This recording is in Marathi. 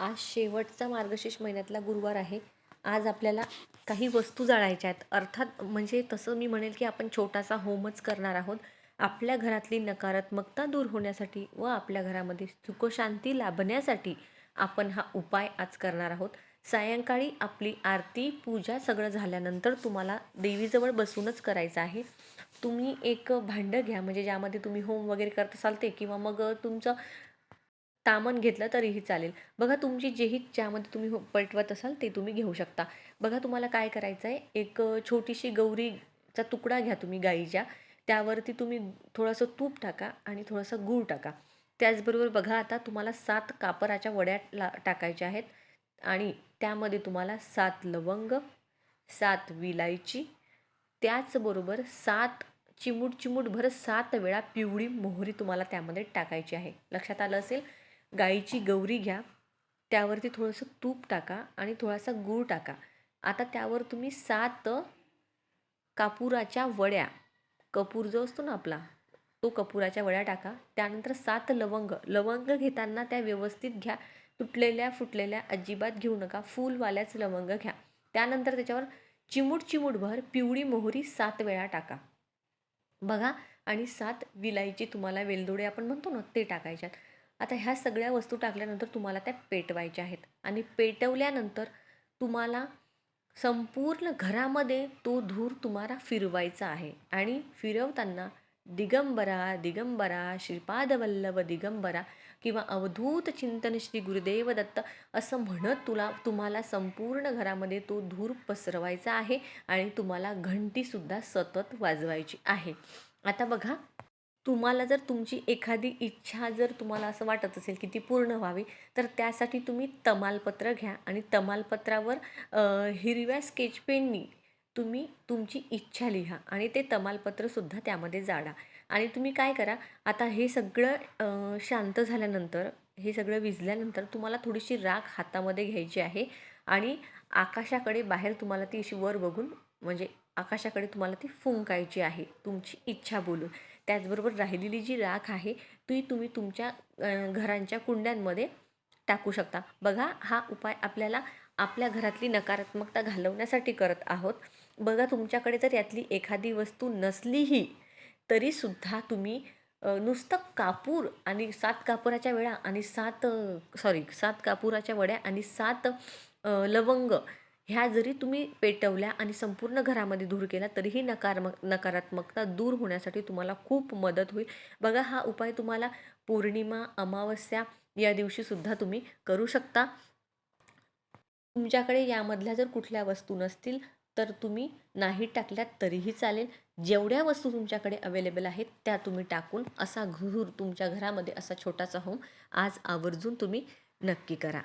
आज शेवटचा मार्गशीर्ष महिन्यातला गुरुवार आहे. आज आपल्याला काही वस्तू जाळायच्या आहेत. अर्थात म्हणजे तसं मी म्हणेल की आपण छोटासा होमच करणार आहोत. आपल्या घरातली नकारात्मकता दूर होण्यासाठी व आपल्या घरामध्ये सुखशांती लाभण्यासाठी आपण हा उपाय आज करणार आहोत. सायंकाळी आपली आरती पूजा सगळं झाल्यानंतर तुम्हाला देवीजवळ बसूनच करायचं आहे. तुम्ही एक भांडं घ्या. म्हणजे ज्यामध्ये तुम्ही होम वगैरे करत असाल ते किंवा मग तुमचं तामण घेतलं तरीही चालेल. बघा तुमची जेही ज्यामध्ये तुम्ही हो- असाल ते तुम्ही घेऊ शकता. बघा तुम्हाला काय करायचं आहे एक छोटीशी गौरीचा तुकडा घ्या तुम्ही गाईच्या. त्यावरती तुम्ही थोडंसं तूप टाका आणि थोडंसं गूळ टाका. त्याचबरोबर बघा आता तुम्हाला सात कापराच्या वड्या ला टाकायच्या आहेत. आणि त्यामध्ये तुम्हाला सात लवंग सात विलायची त्याचबरोबर सात चिमूट चिमूटभर सात वेळा पिवळी मोहरी तुम्हाला त्यामध्ये टाकायची आहे. लक्षात आलं असेल? गाईची गौरी घ्या त्यावरती थोडंसं तूप टाका आणि थोडासा गूळ टाका. आता त्यावर तुम्ही सात कापुराच्या वड्या कपूर जो असतो ना आपला तो कपुराच्या वड्या टाका. त्यानंतर सात लवंग लवंग घेताना त्या व्यवस्थित घ्या. तुटलेल्या फुटलेल्या अजिबात घेऊ नका. फुलवाल्याच लवंग घ्या. त्यानंतर त्याच्यावर चिमूट चिमूटभर पिवळी मोहरी सात वेळा टाका. बघा आणि सात विलायची तुम्हाला वेलदोडे आपण म्हणतो ना ते टाकायच्यात. आता ह्या सगळ्या वस्तू टाकल्यानंतर तुम्हाला त्या पेटवायच्या आहेत. आणि पेटवल्यानंतर तुम्हाला संपूर्ण घरामध्ये तो धूर तुम्हाला फिरवायचा आहे. आणि फिरवताना दिगंबरा दिगंबरा श्रीपादवल्लभ दिगंबरा किंवा अवधूत चिंतन श्री गुरुदेव दत्त असं म्हणत तुला तुम्हाला संपूर्ण घरामध्ये तो धूर पसरवायचा आहे आणि तुम्हाला घंटीसुद्धा सतत वाजवायची आहे. आता बघा तुम्हाला जर तुमची एखादी इच्छा जर तुम्हाला असं वाटत असेल की ती पूर्ण व्हावी तर त्यासाठी तुम्ही तमालपत्र घ्या आणि तमालपत्रावर हिरव्या स्केच पेननी तुम्ही तुमची इच्छा लिहा आणि ते तमालपत्रसुद्धा त्यामध्ये जाडा. आणि तुम्ही काय करा आता हे सगळं शांत झाल्यानंतर हे सगळं विजल्यानंतर तुम्हाला थोडीशी राख हातामध्ये घ्यायची आहे आणि आकाशाकडे बाहेर तुम्हाला ती अशी वर बघून म्हणजे आकाशाकडे तुम्हाला ती फुंकायची आहे तुमची इच्छा बोलून. त्याचबरोबर राहिलेली जी राख आहे ती तुम्ही तुमच्या घरांच्या कुंड्यांमध्ये टाकू शकता. बघा हा उपाय आपल्याला आपल्या घरातली नकारात्मकता घालवण्यासाठी करत आहोत. बघा तुमच्याकडे जर यातली एखादी वस्तू नसलीही तरीसुद्धा तुम्ही नुसतं कापूर आणि सात कापुराच्या वेळा आणि सात सॉरी सात कापुराच्या वड्या आणि सात लवंग ह्या जरी तुम्ही पेटवल्या आणि संपूर्ण घरामध्ये धूर केला तरीही नकारमक नकारात्मकता दूर होण्यासाठी तुम्हाला खूप मदत होईल. बघा हा उपाय तुम्हाला पौर्णिमा अमावस्या या दिवशीसुद्धा तुम्ही करू शकता. तुमच्याकडे यामधल्या जर कुठल्या वस्तू नसतील तर तुम्ही नाही टाकल्यात तरीही चालेल. जेवढ्या वस्तू तुमच्याकडे अवेलेबल आहेत त्या तुम्ही टाकून असा घूर तुमच्या घरामध्ये असा छोटासा होम आज आवर्जून तुम्ही नक्की करा.